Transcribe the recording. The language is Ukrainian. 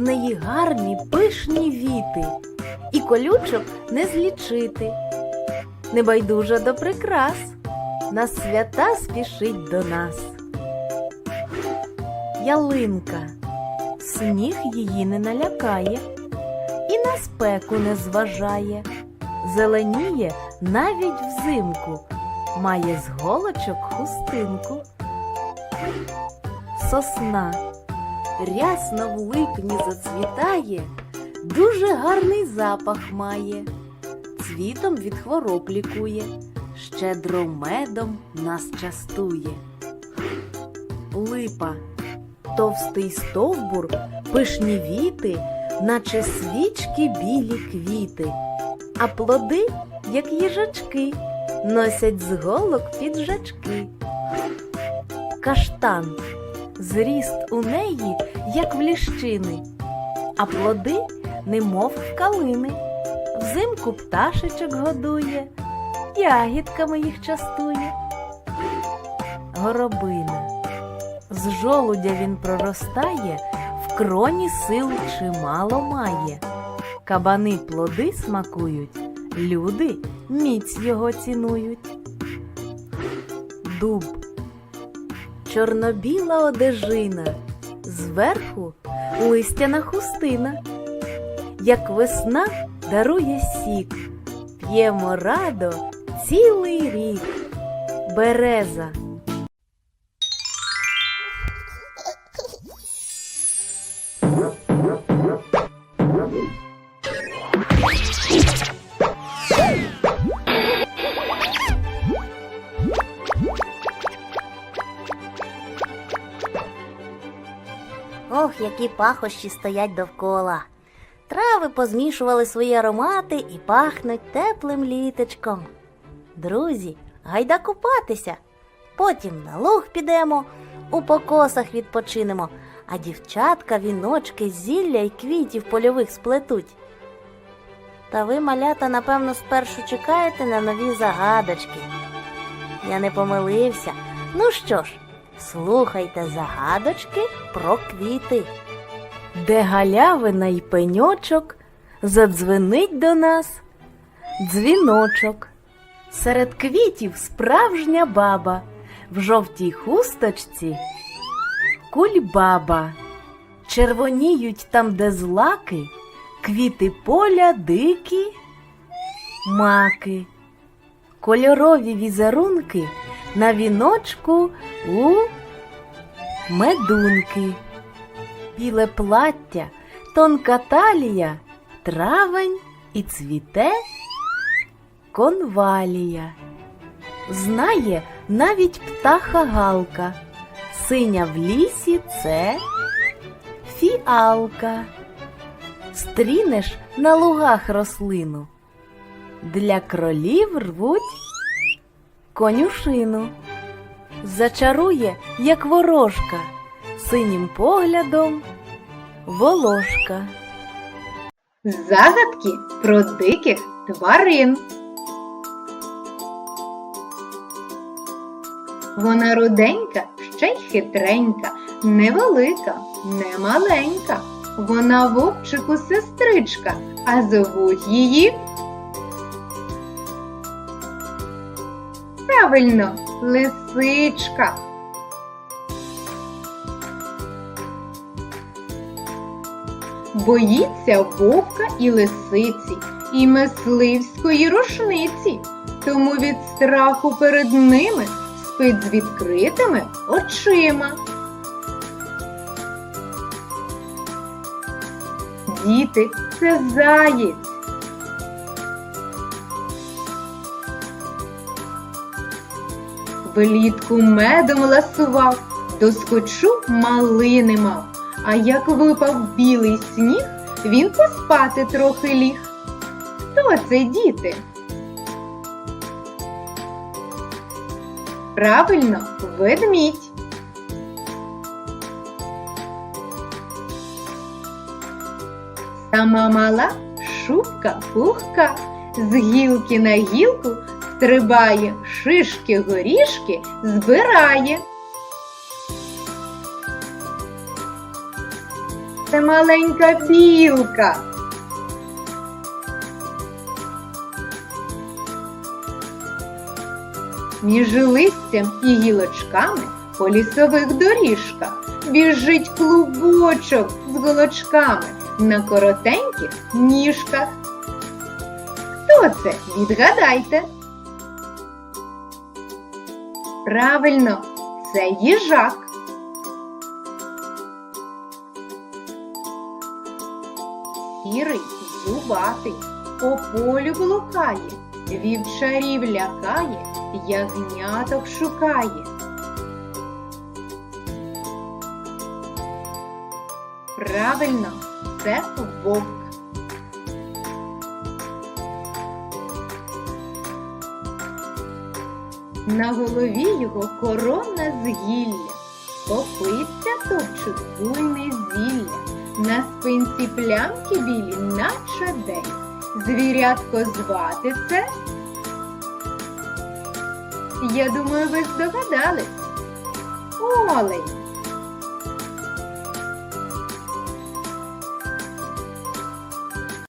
В неї гарні пишні віти, і колючок не злічити. Небайдужа до прикрас, на свята спішить до нас. Ялинка, сніг її не налякає, і на спеку не зважає, зеленіє навіть взимку, має з голочок хустинку. Сосна рясно в липні зацвітає, дуже гарний запах має, цвітом від хвороб лікує, щедро медом нас частує. Липа товстий стовбур, пишні віти, наче свічки білі квіти, а плоди, як їжачки, носять з голок піджачки. Каштан зріст у неї, як в ліщини, а плоди, немов в калини. Взимку пташечок годує, ягідками їх частує. Горобина. З жолудя він проростає, в кроні сил чимало має. Кабани плоди смакують, люди міць його цінують. Дуб чорнобіла одежина, зверху листяна хустина. Як весна дарує сік, п'ємо радо цілий рік. Береза. Які пахощі стоять довкола. Трави позмішували свої аромати і пахнуть теплим літочком. Друзі, гайда купатися. Потім на луг підемо, у покосах відпочинемо, а дівчатка віночки зілля й квітів польових сплетуть. Та ви, малята, напевно, спершу чекаєте на нові загадочки. Я не помилився. Ну що ж, слухайте загадочки про квіти. де галявина й пеньочок, задзвенить до нас дзвіночок. Серед квітів справжня баба, в жовтій хусточці кульбаба. Червоніють там, де злаки, квіти поля дикі, маки, кольорові візерунки на віночку у медунки біле плаття, тонка талія, травень і цвіте конвалія. Знає навіть птаха галка, синя в лісі це фіалка. Стрінеш на лугах рослину, для кролів рвуть конюшину. Зачарує, як ворожка, синім поглядом волошка. Загадки про диких тварин. Вона руденька, ще й хитренька, невелика, не маленька. Вона вовчику сестричка, а зовуть її. Правильно, лисичка. Боїться вовка і лисиці, і мисливської рушниці, тому від страху перед ними спить з відкритими очима. Діти, це заєць. Влітку медом ласував, доскочу малини мав. А як випав білий сніг, він поспати трохи ліг. Хто це діти? Правильно, ведмідь. Сама мала шубка пухка, з гілки на гілку стрибає, шишки горішки збирає. Це маленька білка. Між листям і гілочками по лісових доріжках біжить клубочок з голочками на коротеньких ніжках. Хто це? Відгадайте. Правильно, це їжак. Сірий, зубатий, по полю блукає, вівчарів лякає, ягняток шукає. Правильно, це вовк. На голові його корона з гілля, попиться топчуть буйне зілля, на спинці плямки білі, наче день. Звірятко звати це. Я думаю, ви здогадались. Олень.